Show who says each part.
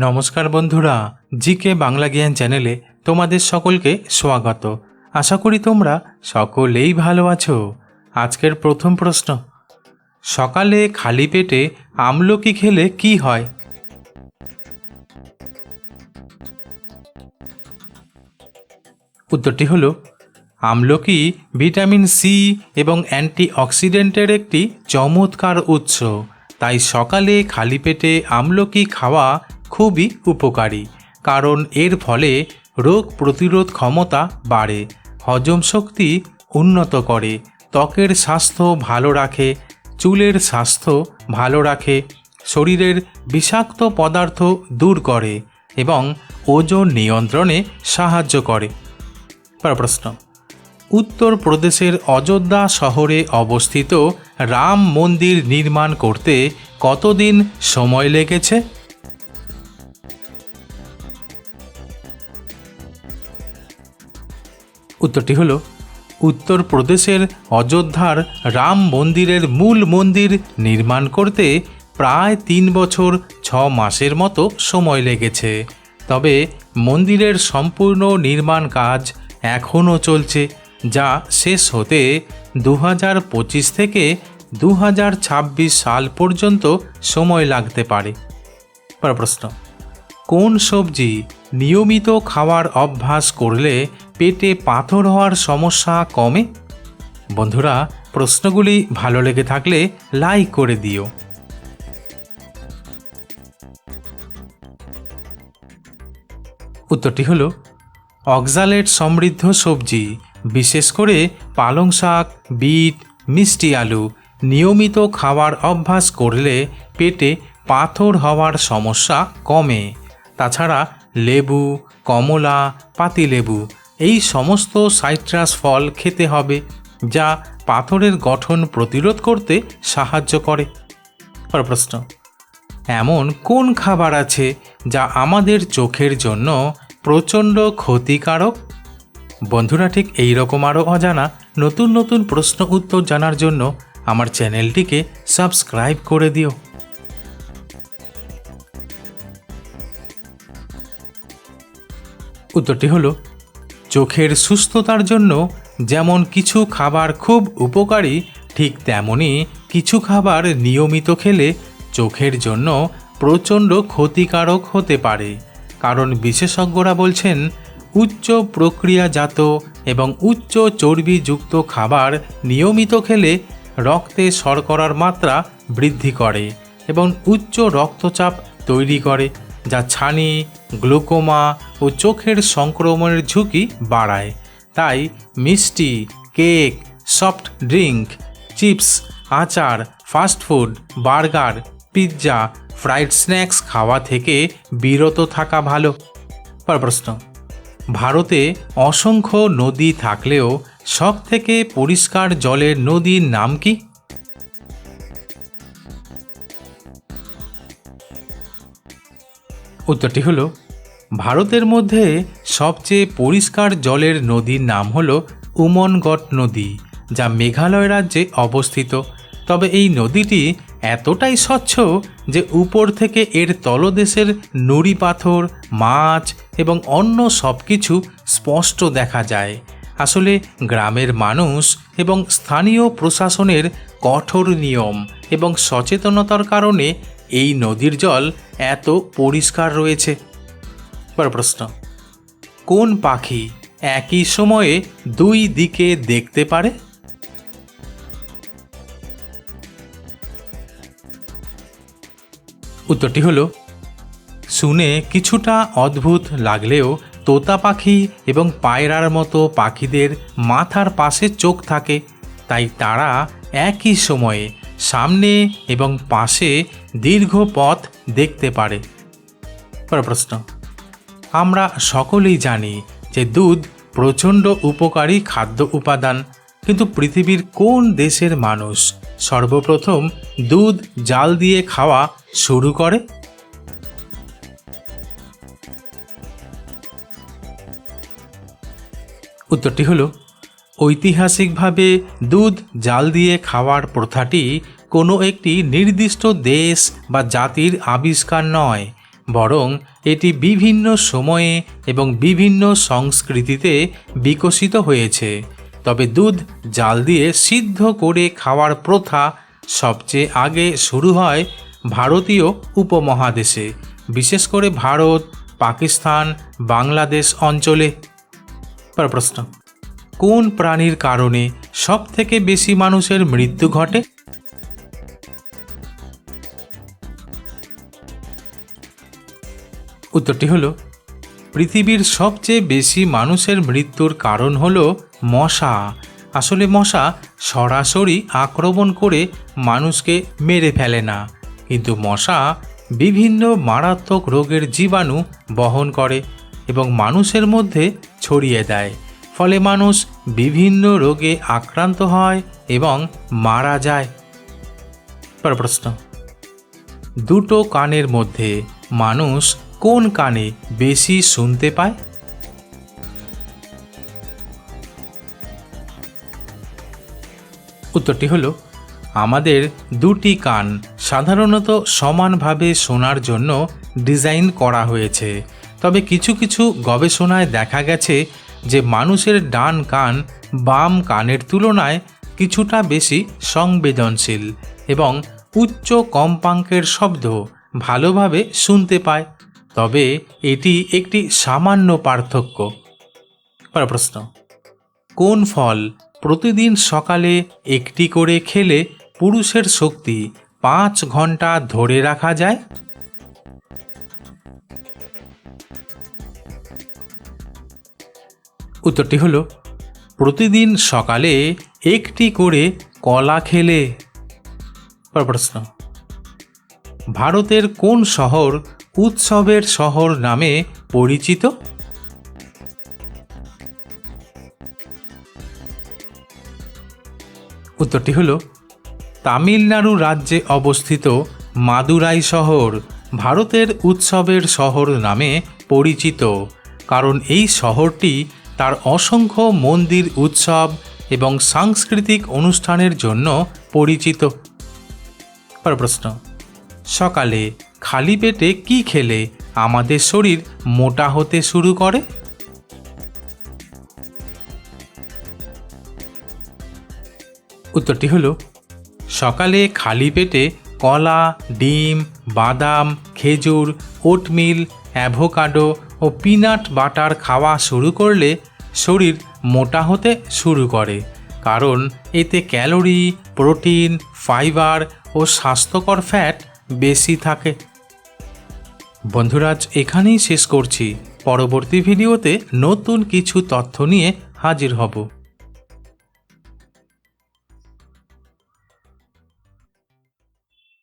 Speaker 1: নমস্কার বন্ধুরা, জিকে বাংলা জ্ঞান চ্যানেলে তোমাদের সকলকে স্বাগত। আশা করি তোমরা সকলেই ভালো আছো। আজকের প্রথম প্রশ্ন, সকালে খালি পেটে আমলকি খেলে কি হয়? উত্তরটি হলো, আমলকি ভিটামিন সি এবং অ্যান্টিঅক্সিডেন্টের একটি চমৎকার উৎস। তাই সকালে খালি পেটে আমলকি খাওয়া খুবই উপকারী, কারণ এর ফলে রোগ প্রতিরোধ ক্ষমতা বাড়ে, হজম শক্তি উন্নত করে, ত্বকের স্বাস্থ্য ভালো রাখে, চুলের স্বাস্থ্য ভালো রাখে, শরীরের বিষাক্ত পদার্থ দূর করে এবং ওজন নিয়ন্ত্রণে সাহায্য করে। প্রশ্ন উত্তরপ্রদেশের অযোধ্যা শহরে অবস্থিত রাম মন্দির নির্মাণ করতে কতদিন সময় লেগেছে? উত্তরটি হলো, উত্তরপ্রদেশের অযোধ্যার রাম মন্দিরের মূল মন্দির নির্মাণ করতে প্রায় তিন বছর ছ মাসের মতো সময় লেগেছে। তবে মন্দিরের সম্পূর্ণ নির্মাণ কাজ এখনও চলছে, যা শেষ হতে দু থেকে দু হাজার ছাব্বিশ সাল পর্যন্ত সময় লাগতে পারে। প্রশ্ন, কোন সবজি নিয়মিত খাওয়ার অভ্যাস করলে পেটে পাথর হওয়ার সমস্যা কমে? বন্ধুরা, প্রশ্নগুলি ভালো লেগে থাকলে লাইক করে দিও। উত্তরটি হলো, অক্সালেট সমৃদ্ধ সবজি, বিশেষ করে পালং শাক, বিট, মিষ্টি আলু, নিয়মিত খাওয়ার অভ্যাস করলে পেটে পাথর হওয়ার সমস্যা কমে। তাছাড়া লেবু, কমলা, পাতিলেবু এই সমস্ত সাইট্রাস ফল খেতে হবে, যা পাথরের গঠন প্রতিরোধ করতে সাহায্য করে। প্রশ্ন এমন কোন খাবার আছে যা আমাদের চোখের জন্য প্রচণ্ড ক্ষতিকারক? বন্ধুরা, ঠিক এই রকম আরও অজানা নতুন নতুন প্রশ্ন উত্তর জানার জন্য আমার চ্যানেলটিকে সাবস্ক্রাইব করে দিও। উত্তরটি হলো চোখের সুস্থতার জন্য যেমন কিছু খাবার খুব উপকারী, ঠিক তেমনই কিছু খাবার নিয়মিত খেলে চোখের জন্য প্রচণ্ড ক্ষতিকারক হতে পারে। কারণ বিশেষজ্ঞরা বলছেন, উচ্চ প্রক্রিয়াজাত এবং উচ্চ চর্বিযুক্ত খাবার নিয়মিত খেলে রক্তে শর্করার মাত্রা বৃদ্ধি করে এবং উচ্চ রক্তচাপ তৈরি করে। যা ছানি, গ্লুকোমা ও চোখের সংক্রমণের ঝুঁকি বাড়ায়। তাই মিষ্টি, কেক, সফট ড্রিঙ্ক চিপস, আচার fast food burger, pizza, fried snacks খাওয়া থেকে বিরত থাকা ভালো। পর প্রশ্ন। ভারতে অসংখ্য নদী থাকলেও সব থেকে পরিষ্কার জলের নদীর নাম কি? উত্তরটি হলো, ভারতের মধ্যে সবচেয়ে পরিষ্কার জলের নদীর নাম হল উমনগট নদী, যা মেঘালয় রাজ্যে অবস্থিত। তবে এই নদীটি এতটাই স্বচ্ছ যে উপর থেকে এর তলদেশের নুড়ি পাথর, মাছ এবং অন্য সব কিছু স্পষ্ট দেখা যায়। আসলে গ্রামের মানুষ এবং স্থানীয় প্রশাসনের কঠোর নিয়ম এবং সচেতনতার কারণে এই নদীর জল এত পরিষ্কার রয়েছে। পর প্রশ্ন, কোন পাখি একই সময়ে দুই দিকে দেখতে পারে? উত্তরটি হলো, শুনে কিছুটা অদ্ভুত লাগলেও তোতা পাখি এবং পায়রার মতো পাখিদের মাথার পাশে চোখ থাকে। তাই তারা একই সময়ে সামনে এবং পাশে দীর্ঘ পথ দেখতে পারে। প্রশ্ন। আমরা সকলেই জানি যে দুধ প্রচণ্ড উপকারী খাদ্য উপাদান, কিন্তু পৃথিবীর কোন দেশের মানুষ সর্বপ্রথম দুধ জাল দিয়ে খাওয়া শুরু করে? উত্তরটি হলো ঐতিহাসিকভাবে দুধ, জাল দিয়ে খাওয়ার প্রথাটি কোনো একটি নির্দিষ্ট দেশ বা জাতির আবিষ্কার নয়, বরং এটি বিভিন্ন সময়ে এবং বিভিন্ন সংস্কৃতিতে বিকশিত হয়েছে। তবে দুধ, জাল দিয়ে সিদ্ধ করে খাওয়ার প্রথা সবচেয়ে আগে শুরু হয় ভারতীয় উপমহাদেশে, বিশেষ করে ভারত, পাকিস্তান, বাংলাদেশ অঞ্চলে। প্রশ্ন। কোন প্রাণীর কারণে সবথেকে বেশি মানুষের মৃত্যু ঘটে? উত্তরটি হলো, পৃথিবীর সবচেয়ে বেশি মানুষের মৃত্যুর কারণ হল মশা। আসলে মশা সরাসরি আক্রমণ করে মানুষকে মেরে ফেলে না, কিন্তু মশা বিভিন্ন মারাত্মক রোগের জীবাণু বহন করে এবং মানুষের মধ্যে ছড়িয়ে দেয়। ফলে মানুষ বিভিন্ন রোগে আক্রান্ত হয় এবং মারা যায়। প্রশ্ন। দুটো কানের মধ্যে মানুষ কোন কানে বেশি শুনতে পায়? উত্তরটি হলো, আমাদের দুটি কান সাধারণত সমানভাবে শোনার জন্য ডিজাইন করা হয়েছে। তবে কিছু কিছু গবেষণায় দেখা গেছে যে মানুষের ডান কান বাম কানের তুলনায় কিছুটা বেশি সংবেদনশীল এবং উচ্চ কম্পাঙ্কের শব্দ ভালোভাবে শুনতে পায়। তবে এটি একটি সামান্য পার্থক্য। প্রশ্ন। কোন ফল প্রতিদিন সকালে একটি করে খেলে পুরুষের শক্তি পাঁচ ঘণ্টা ধরে রাখা যায়? উত্তরটি হলো, প্রতিদিন সকালে একটি করে কলা খেলে। প্রশ্ন, ভারতের কোন শহর উৎসবের শহর নামে পরিচিত? উত্তরটি হল, তামিলনাড়ু রাজ্যে অবস্থিত মাদুরাই শহর ভারতের উৎসবের শহর নামে পরিচিত। কারণ এই শহরটি তার অসংখ্য মন্দির উৎসব এবং সাংস্কৃতিক অনুষ্ঠানের জন্য পরিচিত। প্রশ্ন, সকালে খালি পেটে কি খেলে আমাদের শরীর মোটা হতে শুরু করে? উত্তরটি হলো, সকালে খালি পেটে কলা, ডিম, বাদাম, খেজুর, ওটমিল, অ্যাভোকাডো ও পিনাট বাটার খাওয়া শুরু করলে শরীর মোটা হতে শুরু করে। কারণ এতে ক্যালোরি, প্রোটিন, ফাইবার ও স্বাস্থ্যকর ফ্যাট বেশি থাকে। বন্ধুরাজ এখানেই শেষ করছি। পরবর্তী ভিডিওতে নতুন কিছু তথ্য নিয়ে হাজির হব।